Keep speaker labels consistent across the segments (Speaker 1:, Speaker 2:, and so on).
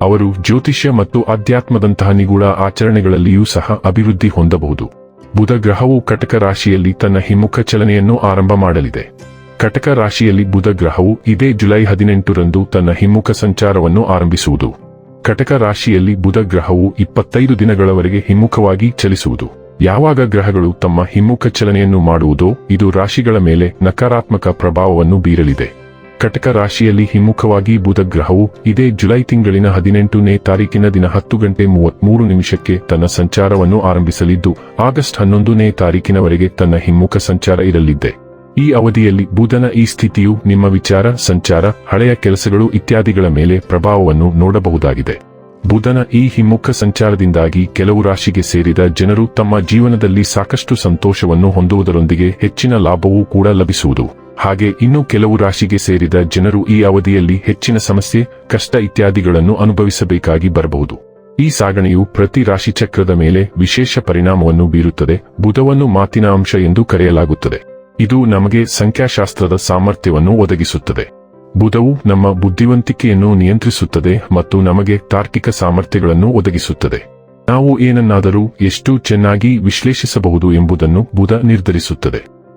Speaker 1: ಅವರು ಜ್ಯೋತಿಷ್ಯ ಮತ್ತು ಅಧ್ಯಾತ್ಮದಂತಹ ನಿಗೂಢ ಆಚರಣೆಗಳಲ್ಲಿಯೂ ಸಹ ಅಭಿವೃದ್ಧಿ ಹೊಂದಬಹುದು. ಬುಧ ಗ್ರಹವು ಕಟಕ ರಾಶಿಯಲ್ಲಿ ತನ್ನ ಹಿಮ್ಮುಖ ಚಲನೆಯನ್ನು ಆರಂಭ ಮಾಡಲಿದೆ. ಕಟಕ ರಾಶಿಯಲ್ಲಿ ಬುಧ ಗ್ರಹವು ಇದೇ ಜುಲೈ ಹದಿನೆಂಟರಂದು ತನ್ನ ಹಿಮ್ಮುಖ ಸಂಚಾರವನ್ನು ಆರಂಭಿಸುವುದು. ಕಟಕ ರಾಶಿಯಲ್ಲಿ ಬುಧ ಗ್ರಹವು ಇಪ್ಪತ್ತೈದು ದಿನಗಳವರೆಗೆ ಹಿಮ್ಮುಖವಾಗಿ ಚಲಿಸುವುದು. ಯಾವಾಗ ಗ್ರಹಗಳು ತಮ್ಮ ಹಿಮ್ಮುಖ ಚಲನೆಯನ್ನು ಮಾಡುವುದೋ ಇದು ರಾಶಿಗಳ ಮೇಲೆ ನಕಾರಾತ್ಮಕ ಪ್ರಭಾವವನ್ನು ಬೀರಲಿದೆ. ಕಟಕ ರಾಶಿಯಲ್ಲಿ ಹಿಮ್ಮುಖವಾಗಿ ಬುಧ ಗ್ರಹವು ಇದೇ ಜುಲೈ ತಿಂಗಳಿನ ಹದಿನೆಂಟನೇ ತಾರೀಕಿನ ದಿನ ಹತ್ತು ಗಂಟೆ ಮೂವತ್ಮೂರು ನಿಮಿಷಕ್ಕೆ ತನ್ನ ಸಂಚಾರವನ್ನು ಆರಂಭಿಸಲಿದ್ದು, ಆಗಸ್ಟ್ ಹನ್ನೊಂದನೇ ತಾರೀಕಿನವರೆಗೆ ತನ್ನ ಹಿಮ್ಮುಖ ಸಂಚಾರ ಇರಲಿದೆ ಈ ಅವಧಿಯಲ್ಲಿ ಬುಧನ ಈ ಸ್ಥಿತಿಯು ನಿಮ್ಮ ವಿಚಾರ, ಸಂಚಾರ, ಹಳೆಯ ಕೆಲಸಗಳು ಇತ್ಯಾದಿಗಳ ಮೇಲೆ ಪ್ರಭಾವವನ್ನು ನೋಡಬಹುದಾಗಿದೆ. ಬುಧನ ಈ ಹಿಮ್ಮುಖ ಸಂಚಾರದಿಂದಾಗಿ ಕೆಲವು ರಾಶಿಗೆ ಸೇರಿದ ಜನರು ತಮ್ಮ ಜೀವನದಲ್ಲಿ ಸಾಕಷ್ಟು ಸಂತೋಷವನ್ನು ಹೊಂದುವುದರೊಂದಿಗೆ ಹೆಚ್ಚಿನ ಲಾಭವೂ ಕೂಡ ಲಭಿಸುವುದು. ಹಾಗೆ ಇನ್ನು ಕೆಲವು ರಾಶಿಗೆ ಸೇರಿದ ಜನರು ಈ ಅವಧಿಯಲ್ಲಿ ಹೆಚ್ಚಿನ ಸಮಸ್ಯೆ, ಕಷ್ಟ ಇತ್ಯಾದಿಗಳನ್ನು ಅನುಭವಿಸಬೇಕಾಗಿ ಬರಬಹುದು. ಈ ಸಾಗಣೆಯು ಪ್ರತಿ ರಾಶಿಚಕ್ರದ ಮೇಲೆ ವಿಶೇಷ ಪರಿಣಾಮವನ್ನು ಬೀರುತ್ತದೆ, ಬುಧವನ್ನು ಮಾತಿನ ಅಂಶ ಎಂದು ಕರೆಯಲಾಗುತ್ತದೆ. ಇದು ನಮಗೆ ಸಂಖ್ಯಾಶಾಸ್ತ್ರದ ಸಾಮರ್ಥ್ಯವನ್ನು ಒದಗಿಸುತ್ತದೆ. ಬುಧವು ನಮ್ಮ ಬುದ್ಧಿವಂತಿಕೆಯನ್ನು ನಿಯಂತ್ರಿಸುತ್ತದೆ ಮತ್ತು ನಮಗೆ ತಾರ್ಕಿಕ ಸಾಮರ್ಥ್ಯಗಳನ್ನು ಒದಗಿಸುತ್ತದೆ. ನಾವು ಏನನ್ನಾದರೂ ಎಷ್ಟು ಚೆನ್ನಾಗಿ ವಿಶ್ಲೇಷಿಸಬಹುದು ಎಂಬುದನ್ನು ಬುಧ ನಿರ್ಧರಿಸುತ್ತದೆ.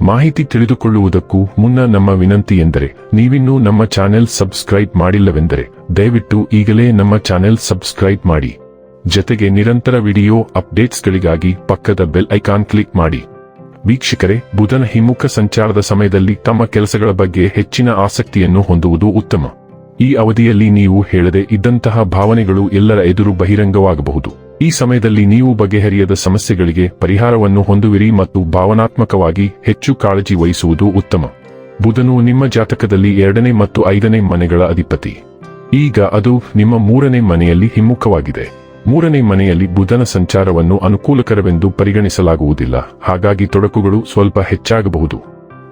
Speaker 1: ಮಾಹಿತಿ ತಿಳಿದುಕೊಳ್ಳುವುದಕ್ಕೂ ಮುನ್ನ ನಮ್ಮ ವಿನಂತಿ ಎಂದರೆ ನೀವಿನ್ನೂ ನಮ್ಮ ಚಾನೆಲ್ ಸಬ್ಸ್ಕ್ರೈಬ್ ಮಾಡಿಲ್ಲವೆಂದರೆ ದಯವಿಟ್ಟು ಈಗಲೇ ನಮ್ಮ ಚಾನೆಲ್ ಸಬ್ಸ್ಕ್ರೈಬ್ ಮಾಡಿ. ಜತೆಗೆ ನಿರಂತರ ವಿಡಿಯೋ ಅಪ್ಡೇಟ್ಸ್ಗಳಿಗಾಗಿ ಪಕ್ಕದ ಬೆಲ್ ಐಕಾನ್ ಕ್ಲಿಕ್ ಮಾಡಿ. ವೀಕ್ಷಕರೇ, ಬುಧನ ಹಿಮ್ಮುಖ ಸಂಚಾರದ ಸಮಯದಲ್ಲಿ ತಮ್ಮ ಕೆಲಸಗಳ ಬಗ್ಗೆ ಹೆಚ್ಚಿನ ಆಸಕ್ತಿಯನ್ನು ಹೊಂದುವುದು ಉತ್ತಮ. ಈ ಅವಧಿಯಲ್ಲಿ ನೀವು ಹೇಳದೆ ಇದ್ದಂತಹ ಭಾವನೆಗಳು ಎಲ್ಲರ ಎದುರು ಬಹಿರಂಗವಾಗಬಹುದು. ಈ ಸಮಯದಲ್ಲಿ ನೀವು ಬಗೆಹರಿಯದ ಸಮಸ್ಯೆಗಳಿಗೆ ಪರಿಹಾರವನ್ನು ಹೊಂದುವಿರಿ ಮತ್ತು ಭಾವನಾತ್ಮಕವಾಗಿ ಹೆಚ್ಚು ಕಾಳಜಿ ವಹಿಸುವುದು ಉತ್ತಮ. ಬುಧನು ನಿಮ್ಮ ಜಾತಕದಲ್ಲಿ ಎರಡನೇ ಮತ್ತು ಐದನೇ ಮನೆಗಳ ಅಧಿಪತಿ. ಈಗ ಅದು ನಿಮ್ಮ ಮೂರನೇ ಮನೆಯಲ್ಲಿ ಹಿಮ್ಮುಖವಾಗಿದೆ. ಮೂರನೇ ಮನೆಯಲ್ಲಿ ಬುಧನ ಸಂಚಾರವನ್ನು ಅನುಕೂಲಕರವೆಂದು ಪರಿಗಣಿಸಲಾಗುವುದಿಲ್ಲ. ಹಾಗಾಗಿ ತೊಡಕುಗಳು ಸ್ವಲ್ಪ ಹೆಚ್ಚಾಗಬಹುದು.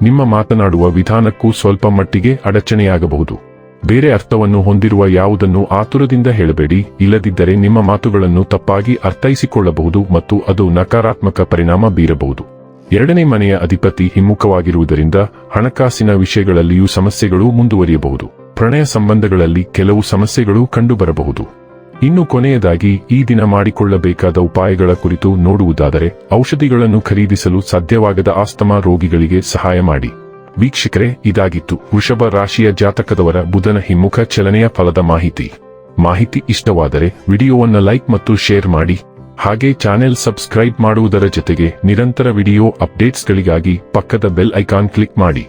Speaker 1: ನಿಮ್ಮ ಮಾತನಾಡುವ ವಿಧಾನಕ್ಕೂ ಸ್ವಲ್ಪ ಮಟ್ಟಿಗೆ ಅಡಚಣೆಯಾಗಬಹುದು. ಬೇರೆ ಅರ್ಥವನ್ನು ಹೊಂದಿರುವ ಯಾವುದನ್ನು ಆತುರದಿಂದ ಹೇಳಬೇಡಿ, ಇಲ್ಲದಿದ್ದರೆ ನಿಮ್ಮ ಮಾತುಗಳನ್ನು ತಪ್ಪಾಗಿ ಅರ್ಥೈಸಿಕೊಳ್ಳಬಹುದು ಮತ್ತು ಅದು ನಕಾರಾತ್ಮಕ ಪರಿಣಾಮ ಬೀರಬಹುದು. ಎರಡನೇ ಮನೆಯ ಅಧಿಪತಿ ಹಿಮ್ಮುಖವಾಗಿರುವುದರಿಂದ ಹಣಕಾಸಿನ ವಿಷಯಗಳಲ್ಲಿಯೂ ಸಮಸ್ಯೆಗಳು ಮುಂದುವರಿಯಬಹುದು. ಪ್ರಣಯ ಸಂಬಂಧಗಳಲ್ಲಿ ಕೆಲವು ಸಮಸ್ಯೆಗಳು ಕಂಡುಬರಬಹುದು. ಇನ್ನು ಕೊನೆಯದಾಗಿ, ಈ ದಿನ ಮಾಡಿಕೊಳ್ಳಬೇಕಾದ ಉಪಾಯಗಳ ಕುರಿತು ನೋಡುವುದಾದರೆ, ಔಷಧಿಗಳನ್ನು ಖರೀದಿಸಲು ಸಾಧ್ಯವಾಗದ ಆಸ್ತಮಾ ರೋಗಿಗಳಿಗೆ ಸಹಾಯ ಮಾಡಿ. ವೀಕ್ಷಕರೇ, ಇದಾಗಿತ್ತು ವೃಷಭ ರಾಶಿಯ ಜಾತಕದವರ ಬುಧನ ಹಿಮ್ಮುಖ ಚಲನೆಯ ಫಲದ ಮಾಹಿತಿ. ಮಾಹಿತಿ ಇಷ್ಟವಾದರೆ ವಿಡಿಯೋವನ್ನು ಲೈಕ್ ಮತ್ತು ಶೇರ್ ಮಾಡಿ. ಹಾಗೆ ಚಾನೆಲ್ ಸಬ್ಸ್ಕ್ರೈಬ್ ಮಾಡುವುದರ ಜೊತೆಗೆ ನಿರಂತರ ವಿಡಿಯೋ ಅಪ್ಡೇಟ್ಸ್ಗಳಿಗಾಗಿ ಪಕ್ಕದ ಬೆಲ್ ಐಕಾನ್ ಕ್ಲಿಕ್ ಮಾಡಿ.